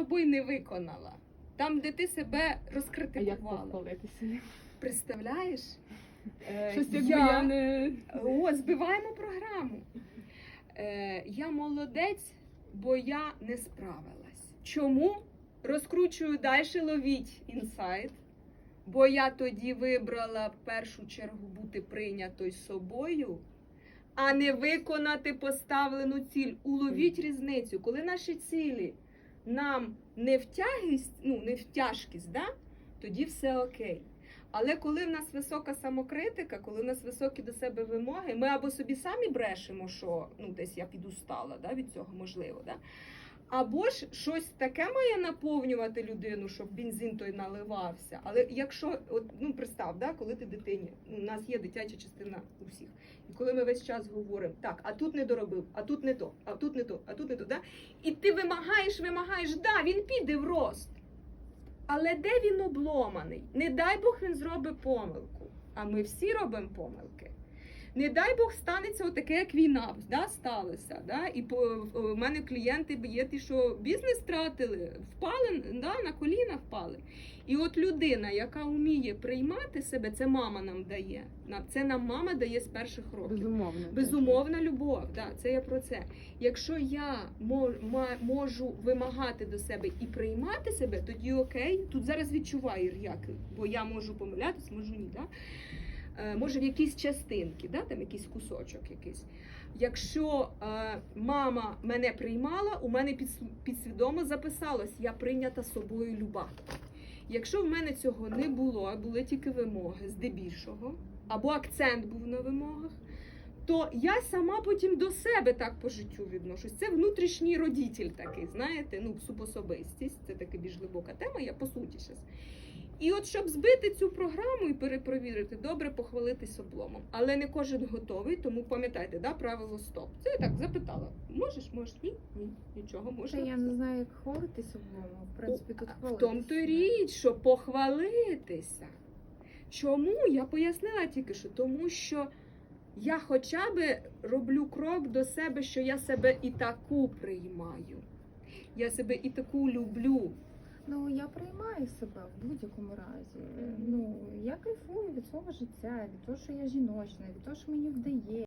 собою не виконала. Там, де ти себе розкритикувала. Представляєш? Е, Щось якби я не О, збиваємо програму. Е, я молодець, бо я не справилась. Чому? Розкручую далі, ловіть інсайт. Бо я тоді вибрала в першу чергу бути прийнятою собою, а не виконати поставлену ціль. Уловіть різницю. Коли наші цілі нам не в тягість, ну не в тяжкість, да? тоді все окей. Але коли в нас висока самокритика, коли в нас високі до себе вимоги, ми або собі самі брешемо, що ну десь я підустала да, від цього, можливо, да? Або ж щось таке має наповнювати людину, щоб бензин той наливався. Але якщо, от, ну представ, да, коли ти дитині, ну, у нас є дитяча частина у всіх, і коли ми весь час говоримо, так, а тут не доробив, а тут не то, а тут не то, а тут не то, да? і ти вимагаєш, вимагаєш, да, він піде в рост. Але де він обломаний? Не дай Бог він зробить помилку. А ми всі робимо помилки. Не дай Бог станеться отаке, як війна да, сталося. Да? І по, у мене клієнти є ті, що бізнес втратили, впали да, на коліна впали. І от людина, яка вміє приймати себе, це мама нам дає. Це нам мама дає з перших років. безумовно. Безумовна любов, да, це я про це. Якщо я можу вимагати до себе і приймати себе, тоді окей. Тут зараз відчуваю як, бо я можу помилятись, можу ні. Да? Е, може в якісь частинки, да, там якийсь кусочок якийсь. Якщо е, мама мене приймала, у мене підс- підсвідомо записалось, я прийнята собою люба. Якщо в мене цього не було, були тільки вимоги здебільшого, або акцент був на вимогах, то я сама потім до себе так по життю відношусь. Це внутрішній родитель такий, знаєте, ну, субособистість, це така більш глибока тема, я по суті зараз. І от щоб збити цю програму і перепровірити, добре похвалитись обломом. Але не кожен готовий, тому пам'ятайте, да, правило стоп. Це я так запитала. Можеш, можеш? Ні? Ні, нічого, Та я не знаю, як хвалитися в ньому. В принципі, тут В тому то річ, що похвалитися. Чому? Я пояснила тільки що, тому що я хоча б роблю крок до себе, що я себе і таку приймаю. Я себе і таку люблю. Ну я приймаю себе в будь-якому разі. Ну я кайфую від свого життя, від того, що я жіночна, від того, що мені вдає.